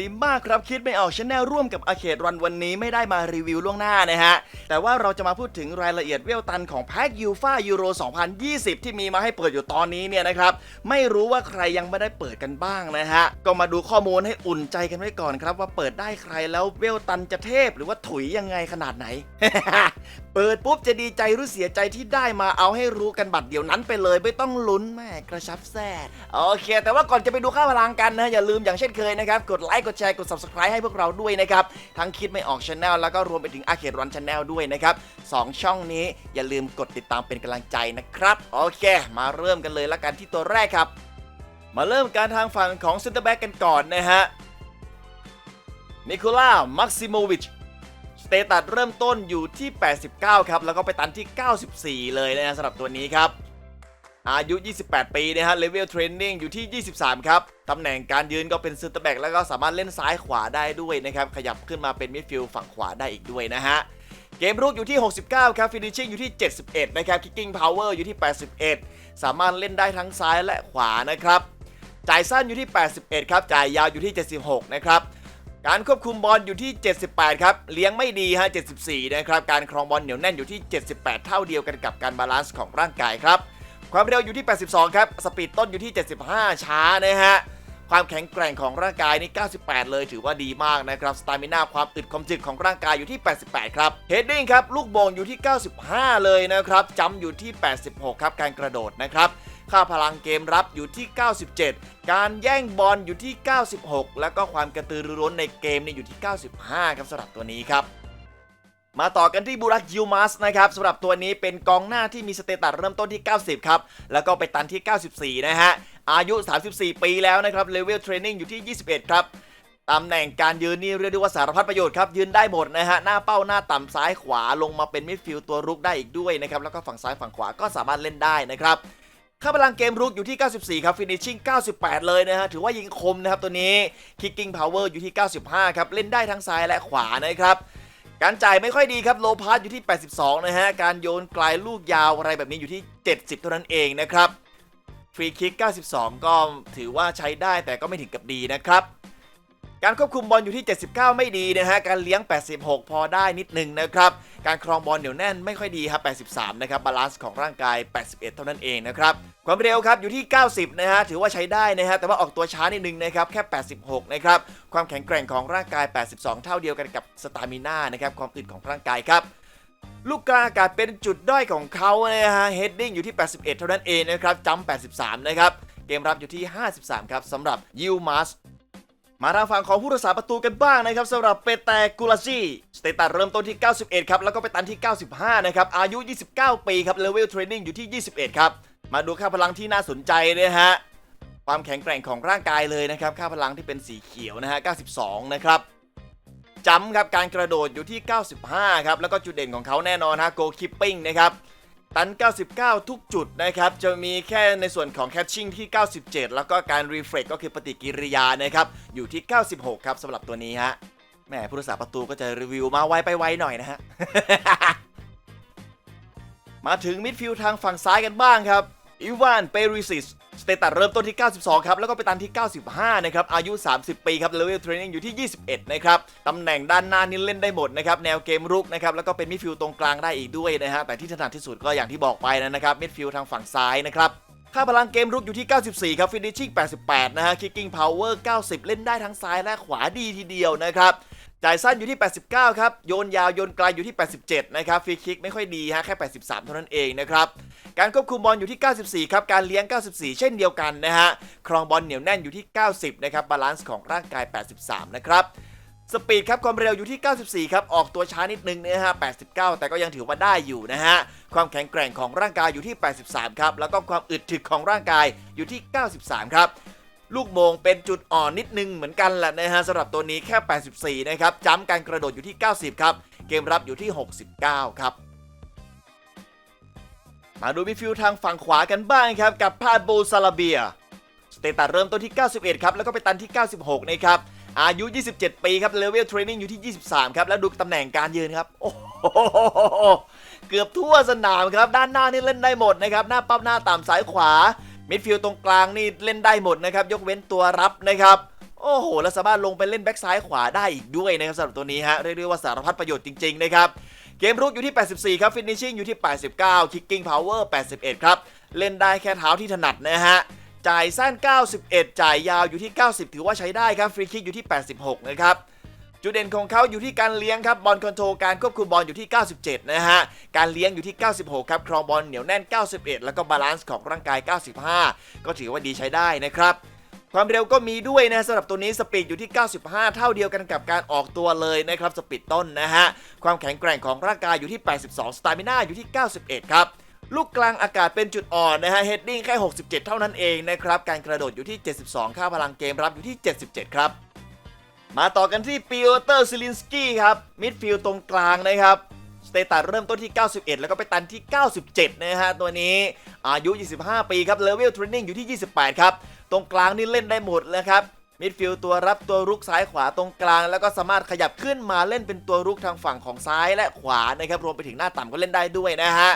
ดีมากครับคิดไม่ออกชแนลร่วมกับอาเขตรันวันนี้ไม่ได้มารีวิวล่วงหน้านะฮะ แต่ว่าเราจะมาพูดถึงรายละเอียดเวลตันของแพ็กยูฟายูโร 2020 ที่มีมาให้เปิดอยู่ตอนนี้เนี่ยนะครับ ไม่รู้ว่าใครยังไม่ได้เปิดกันบ้างนะฮะ ก็มาดูข้อมูลให้อุ่นใจกันไว้ก่อนครับ ว่าเปิดได้ใครแล้วเวลตันจะเทพหรือว่าถุยยังไงขนาดไหน เปิดปุ๊บจะดีใจหรือเสียใจที่ได้มาเอาให้รู้กันบัดเดี๋ยวนั้นไปเลยไม่ต้องลุ้นแม่กระชับแซ่ดโอเค แต่ว่าก่อนจะไปดูค่าพลังกันนะอย่าลืมอย่างเช่นเคยนะครับกดไลค์กดแชร์กด subscribe ให้พวกเราด้วยนะครับ ทั้งคิดไม่ออกช anel แล้วก็รวมไปถึงอาเขตรันช anel ด้วยนะครับสองช่องนี้อย่าลืมกดติดตามเป็นกำลังใจนะครับ โอเค มาเริ่มกันเลยละกันที่ตัวแรกครับ มาเริ่มการทางฝั่งของเซนเตอร์แบ็กกันก่อนนะฮะนิโคล่ามักซิโมวิชสเตตัสเริ่มต้นอยู่ที่ 89 ครับ แล้วก็ไปตันที่ 94 เลยนะสำหรับตัวนี้ครับ อายุ 28 ปีนะฮะเลเวลเทรนนิ่งอยู่ที่ 23 ครับ ตำแหน่งการยืนก็เป็นเซนเตอร์แบ็กแล้วก็สามารถเล่นซ้ายขวาได้ด้วยนะครับ ขยับขึ้นมาเป็นมิดฟิลด์ฝั่งขวาได้อีกด้วยนะฮะ เกมรุกอยู่ที่ 69 ครับฟินิชชิ่งอยู่ที่ 71 นะครับคิกกิ้งพาวเวอร์อยู่ที่ 81 สามารถเล่นได้ทั้งซ้ายและขวานะครับจ่ายสั้นอยู่ที่ 81 ครับ จ่ายยาวอยู่ที่ 76 นะครับ การควบคุมบอลอยู่ที่ 78 ครับ เลี้ยงไม่ดีฮะ 74 นะครับ การครองบอลเหนียวแน่นอยู่ที่ 78 เท่าเดียวกันกับการบาลานซ์ของร่างกายครับ ความเร็วอยู่ที่ 82 ครับ สปีดต้นอยู่ที่ 75 ช้านะฮะ ความแข็งแกร่งของร่างกายนี่98 เลยถือว่าดีมากนะครับ สตามิน่าความอึดความจึกของร่างกายอยู่ที่ 88 ครับ เฮดดิ้งครับ ลูกโป่งอยู่ที่ 95 เลยนะครับจัมอยู่ที่ 86 ครับ การกระโดดนะครับค่าพลังเกมรับอยู่ที่ 97 การแย่งบอลอยู่ที่ 96 แล้วก็ความกระตือรือร้นในเกมเนี่ยอยู่ที่ 95 ครับสำหรับตัวนี้ครับ มาต่อกันที่บูรักยิวมัสนะครับสำหรับตัวนี้เป็นกองหน้าที่มีสเตตัสเริ่มต้นที่ 90 ครับ แล้วก็ไปตันที่ 94 นะฮะ อายุ 34 ปีแล้วนะครับเลเวลเทรนนิ่งอยู่ที่ 21 ครับตำแหน่งการยืนนี่เรียกได้ว่าสารพัดประโยชน์ครับ ยืนได้หมดนะฮะ หน้าเป้าหน้าต่ำซ้ายขวาลงมาเป็นมิดฟิลด์ตัวรุกได้อีกด้วยนะครับ แล้วก็ฝั่งซ้ายฝั่งขวาก็สามารถเล่นได้นะครับค่าพลังเกมรุกอยู่ที่ 94 ครับฟินิชชิ่ง 98 เลยนะฮะ ถือว่ายิงคมนะครับตัวนี้คิกกิ้งพาวเวอร์อยู่ที่ 95 ครับ เล่นได้ทั้งซ้ายและขวานะครับ การจ่ายไม่ค่อยดีครับโลพาสอยู่ที่ 82 นะฮะ การโยนไกลลูกยาวอะไรแบบนี้อยู่ที่ 70 เท่านั้นเองนะครับฟรีคิก 92 ก็ถือว่าใช้ได้แต่ก็ไม่ถึงกับดีนะครับ การควบคุมบอลอยู่ที่ 79 ไม่ดีนะฮะ การเลี้ยง 86 พอได้นิดนึงนะครับ การครองบอลเหนียวแน่นไม่ค่อยดีครับ 83 นะครับ บาลานซ์ของร่างกาย 81 เท่านั้นเองนะครับ ความเร็วครับอยู่ที่ 90 นะฮะ ถือว่าใช้ได้นะฮะ แต่ว่าออกตัวช้านิดนึงนะครับ แค่ 86 นะครับ ความแข็งแกร่งของร่างกาย 82 เท่าเดียวกันกับสตามิน่านะครับ ความอึดของร่างกายครับลูกกลางอากาศเป็นจุดด้อยของเขานะฮะเฮดดิ้งอยู่ที่ 81 เท่านั้นเองนะครับจัม83 นะครับ เกมรับอยู่ที่ 53 ครับสำหรับยิวมัส มาทางฝั่งของผู้รักษาประตูกันบ้างนะครับสำหรับเปเตกูลาซีสเตตัสเริ่มต้นที่ 91 ครับ แล้วก็ไปตันที่ 95 นะครับ อายุ 29 ปีครับเลเวลเทรนนิ่งอยู่ที่ 21 ครับ มาดูค่าพลังที่น่าสนใจนะฮะ ความแข็งแกร่งของร่างกายเลยนะครับ ค่าพลังที่เป็นสีเขียวนะฮะ 92 นะครับจัมครับการกระโดดอยู่ที่ 95 ครับ แล้วก็จุดเด่นของเขาแน่นอนฮะโกคิปปิ้งนะครับ ตัน 99 ทุกจุดนะครับจะมีแค่ในส่วนของแคชชิ่งที่ 97 แล้วก็การรีเฟรชก็คือปฏิกิริยานะครับอยู่ที่ 96 ครับสำหรับตัวนี้ฮะแหมผู้รักษาประตูก็จะรีวิวมาไวไปไวหน่อยนะฮะ มาถึงมิดฟิลด์ทางฝั่งซ้ายกันบ้างครับ อีวานเปริซิสสเตตัสเริ่มต้นที่ 92 ครับ แล้วก็ไปตันที่ 95 นะครับ อายุ 30 ปีครับเลเวลเทรนนิ่งอยู่ที่ 21 นะครับ ตำแหน่งด้านหน้านี่เล่นได้หมดนะครับ แนวเกมรุกนะครับ แล้วก็เป็นมิดฟิลด์ตรงกลางได้อีกด้วยนะฮะ แต่ที่ถนัดที่สุดก็อย่างที่บอกไปนะครับ มิดฟิลด์ทางฝั่งซ้ายนะครับค่าพลังเกมรุกอยู่ที่ 94 ครับ ฟินิชชิ่ง 88 นะฮะ คิกกิ้งพาวเวอร์ 90 เล่นได้ทั้งซ้ายและขวาดีทีเดียวนะครับ จ่ายสั้นอยู่ที่ 89 ครับ โยนยาวโยนไกลอยู่ที่ 87 นะครับฟรีคิกไม่ค่อยดีฮะแค่ 83 เท่านั้นเองนะครับ การควบคุมบอลอยู่ที่ 94 ครับ การเลี้ยง 94 เช่นเดียวกันนะฮะ ครองบอลเหนียวแน่นอยู่ที่ 90 นะครับ บาลานซ์ของร่างกาย 83 นะครับ สปีดครับความเร็วอยู่ที่ 94 ครับ ออกตัวช้านิดนึงนะฮะ 89 แต่ก็ยังถือว่าได้อยู่นะฮะ ความแข็งแกร่งของร่างกายอยู่ที่ 83 ครับ แล้วก็ความอึดถึกของร่างกายอยู่ที่ 93 ครับ ลูกโมงเป็นจุดอ่อนนิดนึงเหมือนกันแหละนะฮะสำหรับตัวนี้แค่ 84 นะครับจัมป์การกระโดดอยู่ที่ 90 ครับ เกมรับอยู่ที่ 69 ครับ มาดูมิฟิลทางฝั่งขวากันบ้างครับ กับพาโบซาลาเบีย สเตตัสเริ่มต้นที่ 91 ครับ แล้วก็ไปตันที่ 96 นะครับ อายุ 27 ปีครับเลเวลเทรนนิ่งอยู่ที่ 23 ครับ แล้วดูตำแหน่งการยืนครับ โอ้โหเกือบทั่วสนามครับ ด้านหน้านี่เล่นได้หมดนะครับ หน้าปั๊บหน้าต่ำซ้ายขวา มิดฟิลด์ตรงกลางนี่เล่นได้หมดนะครับ ยกเว้นตัวรับนะครับโอ้โห แล้วสามารถลงไปเล่นแบ็กซ้ายขวาได้อีกด้วยนะครับสำหรับตัวนี้ฮะเรียกได้ว่าสารพัดประโยชน์จริงๆนะครับ เกมรุกอยู่ที่ 84 ครับฟินิชชิ่งอยู่ที่ 89 คิกกิ้งพาวเวอร์ 81 ครับ เล่นได้แค่เท้าที่ถนัดนะฮะ จ่ายสั้น 91 จ่ายยาวอยู่ที่ 90 ถือว่าใช้ได้ครับ ฟรีคิกอยู่ที่ 86 นะครับ จุดเด่นของเขาอยู่ที่การเลี้ยงครับบอลคอนโทรลการควบคุมบอลอยู่ที่ 97 นะฮะ การเลี้ยงอยู่ที่ 96 ครับครองบอลเหนียวแน่น 91 แล้วก็บาลานซ์ของร่างกาย 95 ก็ถือว่าดีใช้ได้นะครับ ความเร็วก็มีด้วยนะสำหรับตัวนี้สปีดอยู่ที่ 95 เท่าเดียวกันกับการออกตัวเลยนะครับสปีดต้นนะฮะ ความแข็งแกร่งของร่างกายอยู่ที่ 82 สตามิน่าอยู่ที่ 91 ครับลูกกลางอากาศเป็นจุดอ่อนนะฮะเฮดดิ้งแค่ 67 เท่านั้นเองนะครับ การกระโดดอยู่ที่ 72 ค่าพลังเกมรับอยู่ที่ 77 ครับ มาต่อกันที่ปีโอเตอร์ซิลินสกี้ครับมิดฟิลด์ตรงกลางนะครับสเตตัสเริ่มต้นที่ 91 แล้วก็ไปตันที่ 97 นะฮะ ตัวนี้อายุ 25 ปีครับเลเวลเทรนนิ่งอยู่ที่ 28 ครับ ตรงกลางนี่เล่นได้หมดเลยครับมิดฟิลด์ตัวรับตัวรุกซ้ายขวาตรงกลาง แล้วก็สามารถขยับขึ้นมาเล่นเป็นตัวรุกทางฝั่งของซ้ายและขวานะครับรวมไปถึงหน้าต่ำก็เล่นได้ด้วยนะฮะ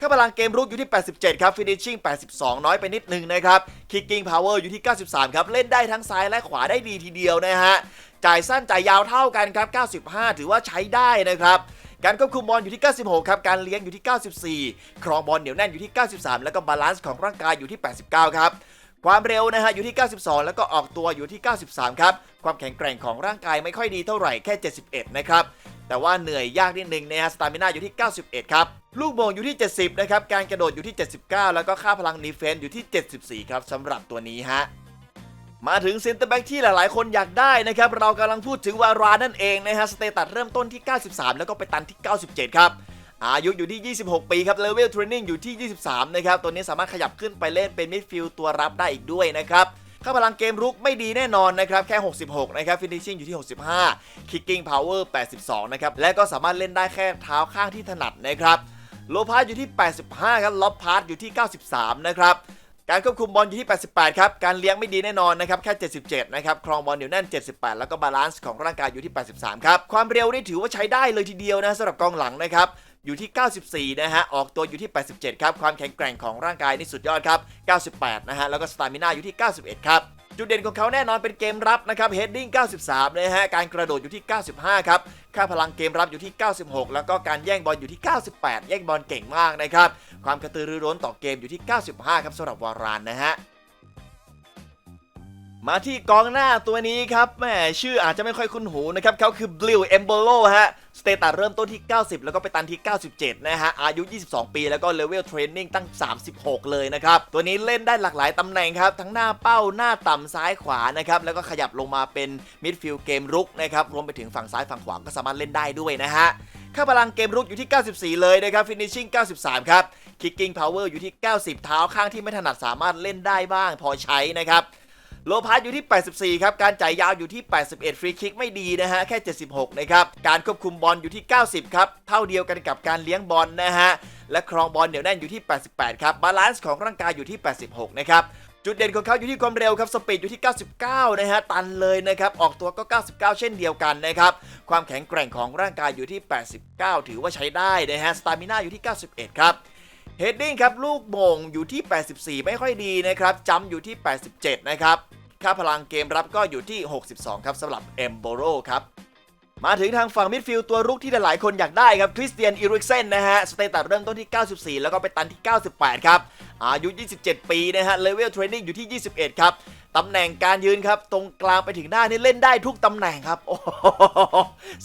ค่าพลังเกมรุกอยู่ที่ 87 ครับ finishing 82 น้อยไปนิดนึงนะครับ kicking power อยู่ที่ 93 ครับ เล่นได้ทั้งซ้ายและขวาได้ดีทีเดียวนะฮะ จ่ายสั้นจ่ายยาวเท่ากันครับ 95 ถือว่าใช้ได้นะครับการควบคุมบอลอยู่ที่ 96 ครับ การเลี้ยงอยู่ที่ 94 ครองบอลเหนียวแน่นอยู่ที่ 93 แล้วก็บาลานซ์ของร่างกายอยู่ที่ 89 ครับ ความเร็วนะฮะอยู่ที่ 92 แล้วก็ออกตัวอยู่ที่ 93 ครับ ความแข็งแกร่งของร่างกายไม่ค่อยดีเท่าไหร่แค่ 71 นะครับ แต่ว่าเหนื่อยยากนิดนึงนะฮะ สตามิน่าอยู่ที่ 91 ครับ ลูกโมงอยู่ที่ 70 นะครับ การกระโดดอยู่ที่ 79 แล้วก็ค่าพลังดีเฟนส์อยู่ที่ 74 ครับสำหรับตัวนี้ฮะ มาถึงเซนเตอร์แบ็กที่หลายๆ คนอยากได้นะครับ เรากำลังพูดถึงวารานั่นเองนะฮะ สเตตัสเริ่มต้นที่ 93 แล้วก็ไปตันที่ 97 ครับ อายุอยู่ที่ 26 ปีครับ เลเวลเทรนนิ่งอยู่ที่ 23 นะครับ ตัวนี้สามารถขยับขึ้นไปเล่นเป็นมิดฟิลด์ตัวรับได้อีกด้วยนะครับค่าพลังเกมรุกไม่ดีแน่นอนนะครับ แค่ 66 นะครับฟินิชชิ่งอยู่ที่ 65 Kicking Power 82 นะครับ และก็สามารถเล่นได้แค่เท้าข้างที่ถนัดนะครับ โลพาร์อยู่ที่ 85 ครับล็อบพาร์อยู่ที่ 93 นะครับการควบคุมบอลอยู่ที่ 88 ครับ การเลี้ยงไม่ดีแน่นอนนะครับ แค่ 77 นะครับ ครองบอลเหนียวแน่น 78 แล้วก็บาลานซ์ของร่างกายอยู่ที่ 83 ครับ ความเร็วนี่ถือว่าใช้ได้เลยทีเดียวนะสำหรับกองหลังนะครับ อยู่ที่ 94 นะฮะ ออกตัวอยู่ที่ 87 ครับ ความแข็งแกร่งของร่างกายนี่สุดยอดครับ 98 นะฮะ แล้วก็สตามิน่าอยู่ที่ 91 ครับ จุดเด่นของเขาแน่นอนเป็นเกมรับนะครับเฮดดิ้ง 93 นะฮะ การกระโดดอยู่ที่ 95 ครับ ค่าพลังเกมรับอยู่ที่ 96 แล้วก็การแย่งบอลอยู่ที่ 98 แย่งบอลเก่งมากนะครับ ความกระตือรือร้นต่อเกมอยู่ที่ 95 ครับสำหรับวารานนะฮะ มาที่กองหน้าตัวนี้ครับแหมชื่ออาจจะไม่ค่อยคุ้นหูนะครับเขาคือ Blue e m b o l o ฮะสเตตัสเริ่มต้นที่ 90 แล้วก็ไปตันที่ 97 นะฮะ อายุ 22 ปี แล้วก็เลเวลเทรนนิ่งตั้ง 36 เลยนะครับ ตัวนี้เล่นได้หลากหลายตำแหน่งครับ ทั้งหน้าเป้าหน้าต่ำซ้ายขวานะครับ แล้วก็ขยับลงมาเป็นมิดฟิลด์เกมรุกนะครับ รวมไปถึงฝั่งซ้ายฝั่งขวาก็สามารถเล่นได้ด้วยนะฮะค่าพลังเกมรุกอยู่ที่ 94 เลยนะครับ finishing 93 ครับ kicking power อยู่ที่ 90 เท้าข้างที่ไม่ถนัดสามารถเล่นได้บ้างพอใช้นะครับ โลพาร์อยู่ที่ 84 ครับ การจ่ายยาวอยู่ที่ 81 ฟรีคิกไม่ดีนะฮะ แค่ 76 นะครับ การควบคุมบอลอยู่ที่ 90 ครับ เท่าเดียวกันกับการเลี้ยงบอลนะฮะ และครองบอลเหนียวแน่นอยู่ที่ 88 ครับ บาลานซ์ของร่างกายอยู่ที่ 86 นะครับจุดเด่นของเขาอยู่ที่ความเร็วครับ สปีดอยู่ที่ 99 นะฮะ ตันเลยนะครับ ออกตัวก็ 99 เช่นเดียวกันนะครับ ความแข็งแกร่งของร่างกายอยู่ที่ 89 ถือว่าใช้ได้นะฮะ สตามิน่าอยู่ที่ 91 ครับ เฮดดิ้งครับลูกมงอยู่ที่ 84 ไม่ค่อยดีนะครับจำอยู่ที่ 87 นะครับ ค่าพลังเกมรับก็อยู่ที่ 62 ครับสำหรับเอมโบโรครับ มาถึงทางฝั่งมิดฟิลด์ตัวรุกที่หลายคนอยากได้ครับคริสเตียนอิริกเซนนะฮะ สเตตัสเริ่มต้นที่ 94 แล้วก็ไปตันที่ 98 ครับ อายุ 27 ปีนะฮะเลเวลเทรนนิ่งอยู่ที่ 21 ครับตำแหน่งการยืนครับ ตรงกลางไปถึงหน้านี่เล่นได้ทุกตำแหน่งครับ โอ้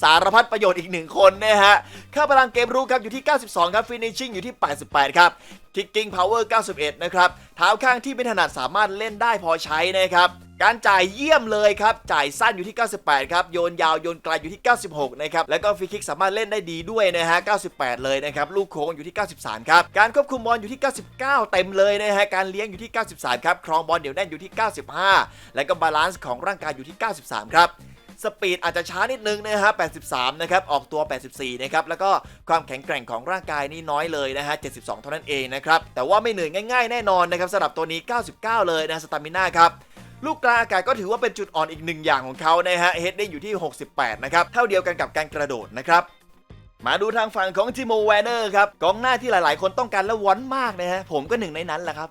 สารพัดประโยชน์อีกหนึ่งคนนะฮะค่าพลังเกมรุกครับอยู่ที่ 92 ครับ finishing อยู่ที่ 88 ครับ kicking power 91 นะครับเท้าข้างที่ไม่ถนัดสามารถเล่นได้พอใช้นะครับ การจ่ายเยี่ยมเลยครับ จ่ายสั้นอยู่ที่ 98 ครับ โยนยาวโยนไกลอยู่ที่ 96 นะครับ แล้วก็ฟรีคิกสามารถเล่นได้ดีด้วยนะฮะ 98 เลยนะครับ ลูกโค้งอยู่ที่ 93 ครับ การควบคุมบอลอยู่ที่ 99 เต็มเลยนะฮะ การเลี้ยงอยู่ที่ 93 ครับ ครองบอลเดี๋ยวแน่นอยู่ที่ 95 แล้วก็บาลานซ์ของร่างกายอยู่ที่ 93 ครับสปีดอาจจะช้านิดนึงนะฮะ 83 นะครับ ออกตัว 84 นะครับ แล้วก็ความแข็งแกร่งของร่างกายนี่น้อยเลยนะฮะ 72 เท่านั้นเองนะครับ แต่ว่าไม่เหนื่อยง่าย ๆ แน่นอนนะครับสำหรับตัวนี้ 99 เลยนะ สตามิน่าครับ ลูกกลางอากาศก็ถือว่าเป็นจุดอ่อนอีกหนึ่งอย่างของเขานะฮะเฮดได้อยู่ที่ 68 นะครับ เท่าเดียวกันกับการกระโดดนะครับมาดูทางฝั่งของทิโมแวนเนอร์ครับกองหน้าที่หลาย ๆ คนต้องการและวอนมากนะฮะผมก็หนึ่งในนั้นแหละครับ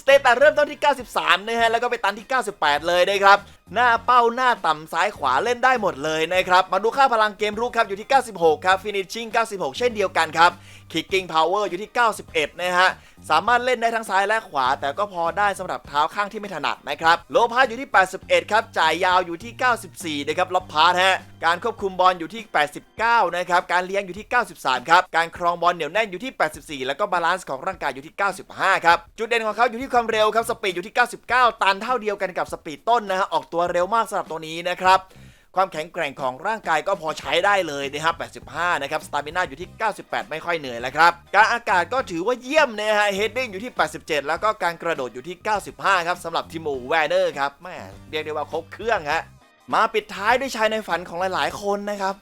สเตตัสเริ่มต้นที่ 93 นะฮะ แล้วก็ไปตันที่ 98 เลยนะครับ หน้าเป้าหน้าต่ำซ้ายขวาเล่นได้หมดเลยนะครับ มาดูค่าพลังเกมรุกครับอยู่ที่ 96 ครับ finishing 96 เช่นเดียวกันครับ kicking power อยู่ที่ 91 นะฮะ สามารถเล่นได้ทั้งซ้ายและขวา แต่ก็พอได้สำหรับเท้าข้างที่ไม่ถนัดนะครับ โลพาสอยู่ที่ 81 ครับ จ่ายยาวอยู่ที่ 94 นะครับล็อบพาสฮะ การควบคุมบอลอยู่ที่ 89 นะครับ การเลี้ยงอยู่ที่ 93 ครับ การครองบอลเหนียวแน่นอยู่ที่ 84 แล้วก็บาลานซ์ของร่างกายอยู่ที่ 95 ครับ จุดเด่นของเขาอยู่ที่ความเร็วครับสปีดอยู่ที่ 99 ตันเท่าเดียวกันกับสปีดต้นนะฮะออกตัวเร็วมากสำหรับตัวนี้นะครับความแข็งแกร่งของร่างกายก็พอใช้ได้เลยนะครับ 85 นะครับ สตามิน่าอยู่ที่ 98 ไม่ค่อยเหนื่อยแล้วครับ การอากาศก็ถือว่าเยี่ยมนะฮะ เฮดดิ้งอยู่ที่ 87 แล้วก็การกระโดดอยู่ที่ 95 ครับสำหรับทิโมแวนเนอร์ครับแม่เรียกได้ว่าครบเครื่องฮะ มาปิดท้ายด้วยชายในฝันของหลายๆ คนนะครับ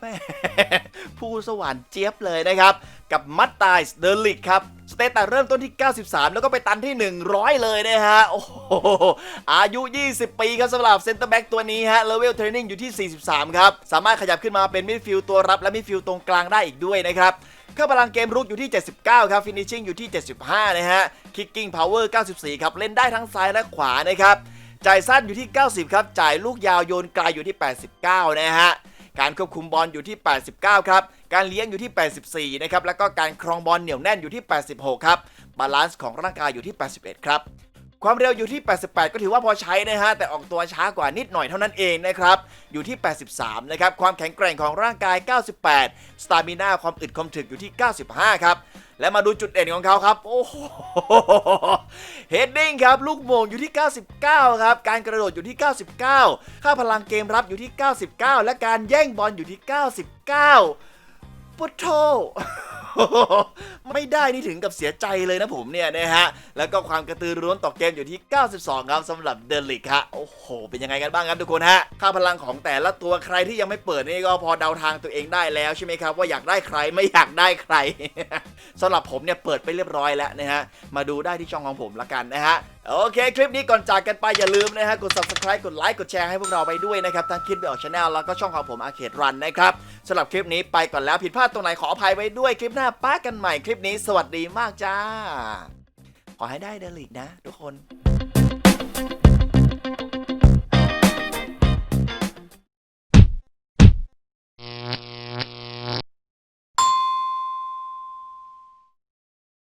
ผู้สวรรค์เจี๊ยบเลยนะครับ กับมัตตายเดลิกครับ สเตตัสเริ่มต้นที่ 93 แล้วก็ไปตันที่ 100 เลยนะฮะ โอ้โห อายุ 20 ปีครับสำหรับเซนเตอร์แบ็กตัวนี้ฮะ เลเวลเทรนนิ่งอยู่ที่ 43 ครับ สามารถขยับขึ้นมาเป็นมิดฟิลด์ตัวรับและมิดฟิลด์ตรงกลางได้อีกด้วยนะครับค่าพลังเกมรุกอยู่ที่ 79 ครับ ฟินิชชิ่งอยู่ที่ 75 นะฮะ คิกกิ้งพาวเวอร์ 94 ครับ เล่นได้ทั้งซ้ายและขวานะครับ จ่ายสั้นอยู่ที่ 90 ครับ จ่ายลูกยาวโยนไกลอยู่ที่ 89 นะฮะ การควบคุมบอลอยู่ที่ 89 ครับ การเลี้ยงอยู่ที่ 84 นะครับ แล้วก็การครองบอลเหนียวแน่นอยู่ที่ 86 ครับ บาลานซ์ของร่างกายอยู่ที่ 81 ครับความเร็วอยู่ที่ 88 ก็ถือว่าพอใช้นะฮะ แต่ออกตัวช้ากว่านิดหน่อยเท่านั้นเองนะครับ อยู่ที่ 83 นะครับ ความแข็งแกร่งของร่างกาย 98 สตามิน่าความอึดความถึกอยู่ที่ 95 ครับ และมาดูจุดเด่นของเขาครับ โอ้โหเฮดดิ้งครับลูกโมงอยู่ที่ 99 ครับ การกระโดดอยู่ที่ 99 ค่าพลังเกมรับอยู่ที่ 99 และการแย่งบอลอยู่ที่ 99 ปุทโธ ไม่ได้นี่ถึงกับเสียใจเลยนะผมเนี่ยนะฮะ แล้วก็ความกระตือรือร้นต่อเกมอยู่ที่ 92 ครับสำหรับเดลิกฮะ โอ้โห เป็นยังไงกันบ้างครับทุกคนฮะ ค่าพลังของแต่ละตัวใครที่ยังไม่เปิดนี่ก็พอเดาทางตัวเองได้แล้วใช่ไหมครับ ว่าอยากได้ใครไม่อยากได้ใครสำหรับผมเนี่ยเปิดไปเรียบร้อยแล้วนะฮะ มาดูได้ที่ช่องของผมละกันนะฮะโอเค คลิปนี้ก่อนจากกันไปอย่าลืมนะฮะ กด subscribe กดไลค์กดแชร์ให้พวกเราไปด้วยนะครับทั้งคลิปเดออกชาแนลแล้วก็ช่องของผมอาเขตรันนะครับ สำหรับคลิปนี้ไปก่อนแล้วผิดพลาดตรงไหนขออภัยไว้ด้วยคลิปหน้าป้ากันใหม่คลิปนี้สวัสดีมากจ้า ขอให้ได้เดลิกนะทุกคน